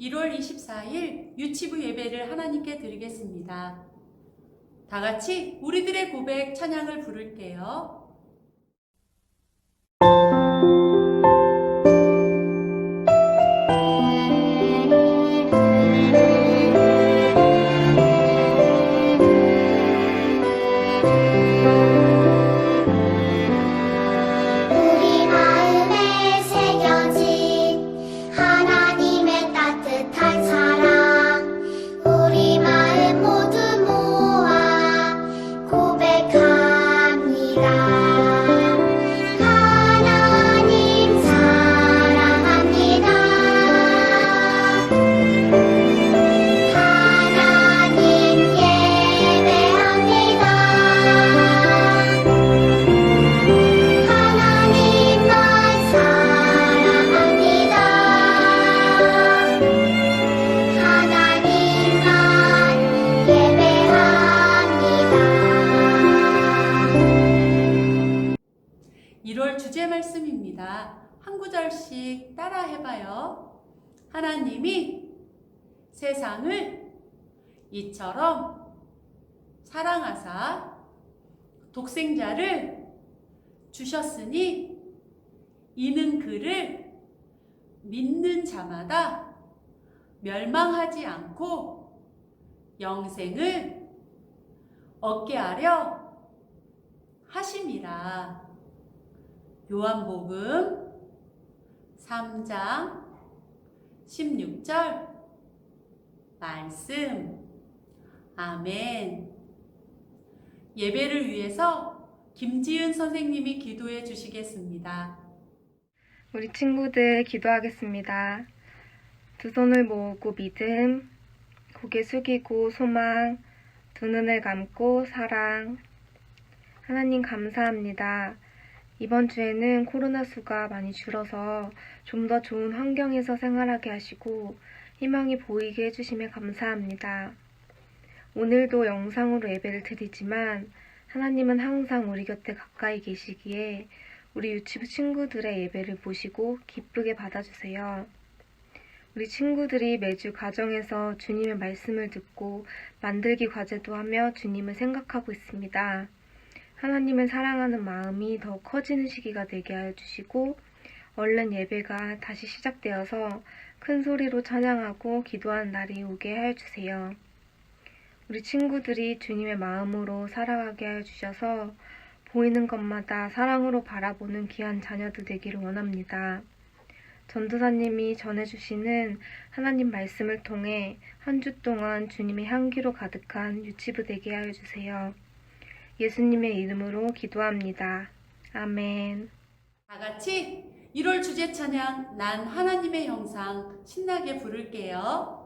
1월 24일 유치부 예배를 하나님께 드리겠습니다. 다 같이 우리들의 고백 찬양을 부를게요. 1월 주제 말씀입니다. 한 구절씩 따라 해봐요. 하나님이 세상을 이처럼 사랑하사 독생자를 주셨으니 이는 그를 믿는 자마다 멸망하지 않고 영생을 얻게 하려 하심이라. 요한복음 3장 16절 말씀. 아멘. 예배를 위해서 김지은 선생님이 기도해 주시겠습니다. 우리 친구들 기도하겠습니다. 두 손을 모으고 믿음, 고개 숙이고 소망, 두 눈을 감고 사랑. 하나님 감사합니다. 이번 주에는 코로나 수가 많이 줄어서 좀 더 좋은 환경에서 생활하게 하시고 희망이 보이게 해주심에 감사합니다. 오늘도 영상으로 예배를 드리지만 하나님은 항상 우리 곁에 가까이 계시기에 우리 유치부 친구들의 예배를 보시고 기쁘게 받아주세요. 우리 친구들이 매주 가정에서 주님의 말씀을 듣고 만들기 과제도 하며 주님을 생각하고 있습니다. 하나님을 사랑하는 마음이 더 커지는 시기가 되게 하여 주시고 얼른 예배가 다시 시작되어서 큰 소리로 찬양하고 기도하는 날이 오게 하여 주세요. 우리 친구들이 주님의 마음으로 살아가게 하여 주셔서 보이는 것마다 사랑으로 바라보는 귀한 자녀들 되기를 원합니다. 전도사님이 전해주시는 하나님 말씀을 통해 한 주 동안 주님의 향기로 가득한 유치부 되게 하여 주세요. 예수님의 이름으로 기도합니다. 아멘. 다 같이 1월 주제 찬양 난 하나님의 형상 신나게 부를게요.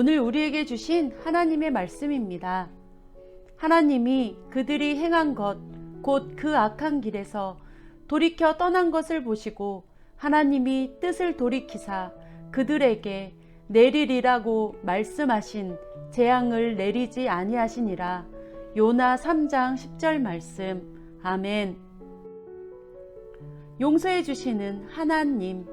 오늘 우리에게 주신 하나님의 말씀입니다. 하나님이 그들이 행한 것, 곧 그 악한 길에서 돌이켜 떠난 것을 보시고 하나님이 뜻을 돌이키사 그들에게 내리리라고 말씀하신 재앙을 내리지 아니하시니라. 요나 3장 10절 말씀. 아멘. 용서해 주시는 하나님.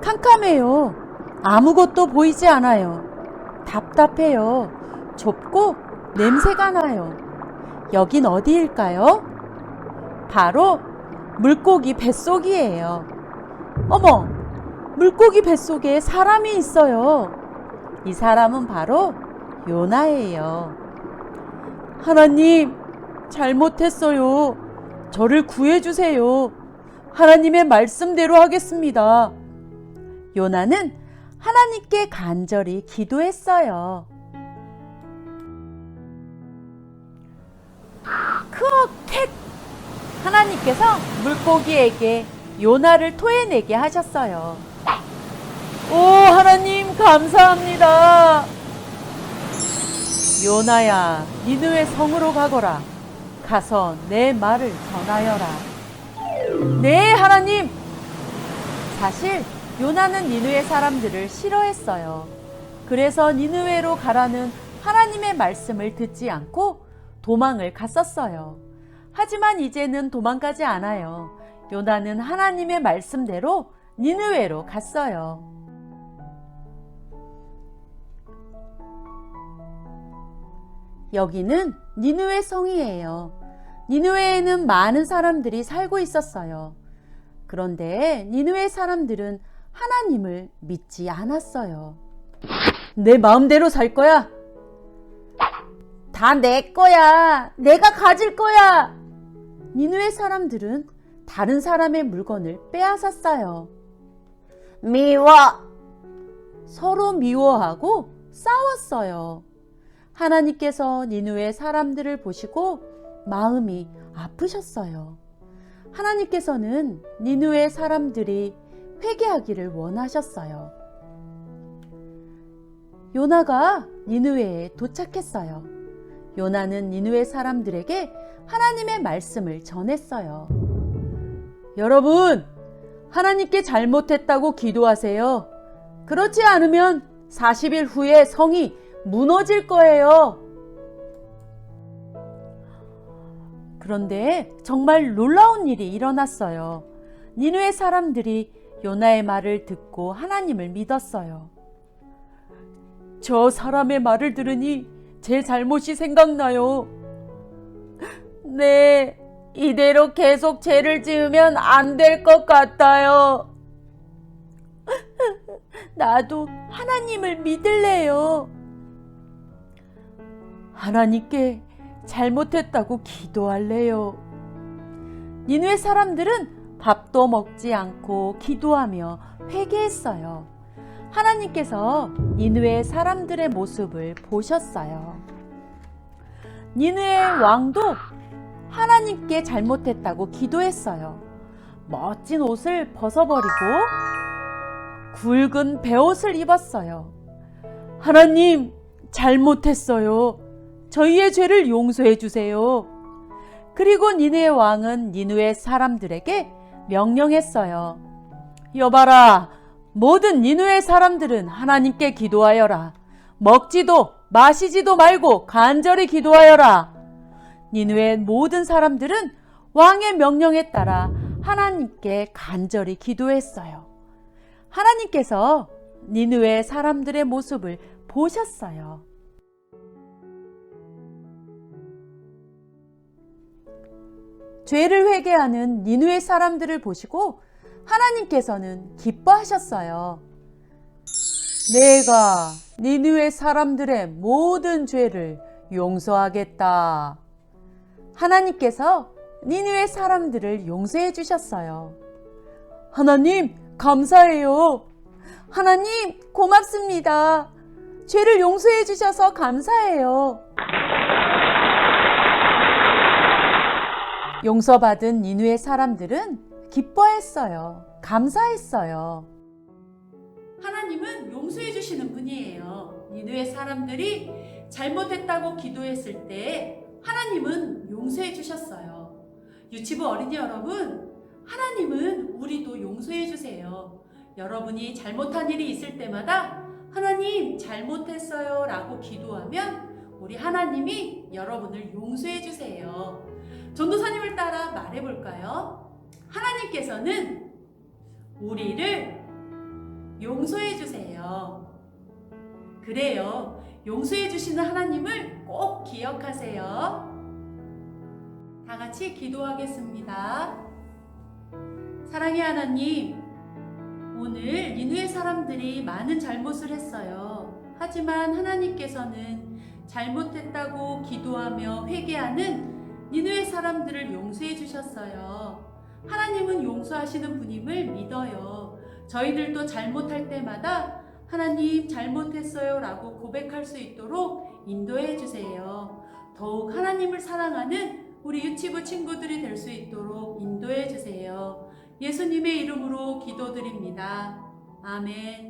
캄캄해요. 아무것도 보이지 않아요. 답답해요. 좁고 냄새가 나요. 여긴 어디일까요? 바로 물고기 뱃속이에요. 어머, 물고기 뱃속에 사람이 있어요. 이 사람은 바로 요나예요. 하나님, 잘못했어요. 저를 구해주세요. 하나님의 말씀대로 하겠습니다. 요나는 하나님께 간절히 기도했어요. 크어캣! 하나님께서 물고기에게 요나를 토해내게 하셨어요. 오, 하나님, 감사합니다. 요나야, 니느웨 성으로 가거라. 가서 내 말을 전하여라. 네, 하나님. 사실 요나는 니느웨 사람들을 싫어했어요. 그래서 니느웨로 가라는 하나님의 말씀을 듣지 않고 도망을 갔었어요. 하지만 이제는 도망가지 않아요. 요나는 하나님의 말씀대로 니느웨로 갔어요. 여기는 니느웨 성이에요. 니느웨에는 많은 사람들이 살고 있었어요. 그런데 니느웨 사람들은 하나님을 믿지 않았어요. 내 마음대로 살 거야. 다 내 거야. 내가 가질 거야. 니느웨 사람들은 다른 사람의 물건을 빼앗았어요. 미워. 서로 미워하고 싸웠어요. 하나님께서 니누의 사람들을 보시고 마음이 아프셨어요. 하나님께서는 니누의 사람들이 회개하기를 원하셨어요. 요나가 니누웨에 도착했어요. 요나는 니누의 사람들에게 하나님의 말씀을 전했어요. 여러분, 하나님께 잘못했다고 기도하세요. 그렇지 않으면 40일 후에 성이 무너질 거예요. 그런데 정말 놀라운 일이 일어났어요. 니누의 사람들이 요나의 말을 듣고 하나님을 믿었어요. 저 사람의 말을 들으니 제 잘못이 생각나요. 네, 이대로 계속 죄를 지으면 안 될 것 같아요. 나도 하나님을 믿을래요. 하나님께 잘못했다고 기도할래요. 니누의 사람들은 밥도 먹지 않고 기도하며 회개했어요. 하나님께서 니누의 사람들의 모습을 보셨어요. 니누의 왕도 하나님께 잘못했다고 기도했어요. 멋진 옷을 벗어버리고 굵은 베옷을 입었어요. 하나님, 잘못했어요. 저희의 죄를 용서해 주세요. 그리고 니누의 왕은 니누의 사람들에게 명령했어요. 여봐라, 모든 니누의 사람들은 하나님께 기도하여라. 먹지도 마시지도 말고 간절히 기도하여라. 니누의 모든 사람들은 왕의 명령에 따라 하나님께 간절히 기도했어요. 하나님께서 니누의 사람들의 모습을 보셨어요. 죄를 회개하는 니누의 사람들을 보시고 하나님께서는 기뻐하셨어요. 내가 니누의 사람들의 모든 죄를 용서하겠다. 하나님께서 니누의 사람들을 용서해 주셨어요. 하나님, 감사해요. 하나님, 고맙습니다. 죄를 용서해 주셔서 감사해요. 용서받은 니누의 사람들은 기뻐했어요. 감사했어요. 하나님은 용서해 주시는 분이에요. 니누의 사람들이 잘못했다고 기도했을 때 하나님은 용서해 주셨어요. 유치부 어린이 여러분, 하나님은 우리도 용서해 주세요. 여러분이 잘못한 일이 있을 때마다 하나님 잘못했어요 라고 기도하면 우리 하나님이 여러분을 용서해 주세요. 전도사님을 따라 말해 볼까요? 하나님께서는 우리를 용서해 주세요. 그래요. 용서해 주시는 하나님을 꼭 기억하세요. 다 같이 기도하겠습니다. 사랑의 하나님, 오늘 니누의 사람들이 많은 잘못을 했어요. 하지만 하나님께서는 잘못했다고 기도하며 회개하는 니누의 사람들을 용서해 주셨어요. 하나님은 용서하시는 분임을 믿어요. 저희들도 잘못할 때마다 하나님 잘못했어요 라고 고백할 수 있도록 인도해 주세요. 더욱 하나님을 사랑하는 우리 유치부 친구들이 될 수 있도록 인도해 주세요. 예수님의 이름으로 기도드립니다. 아멘.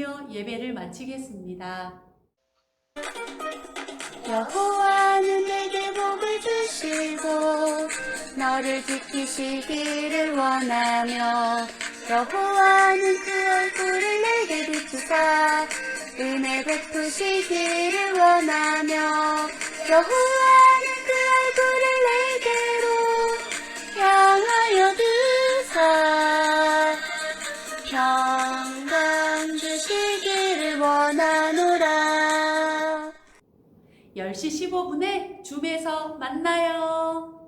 부르며 예배를 마치겠습니다. 여호와는 내게 복을 주시고 너를 지키시기를 원하며 여호와는 그 얼굴을 내게 비추사 은혜 베푸시기를 원하며 여호와는 15분에 줌에서 만나요.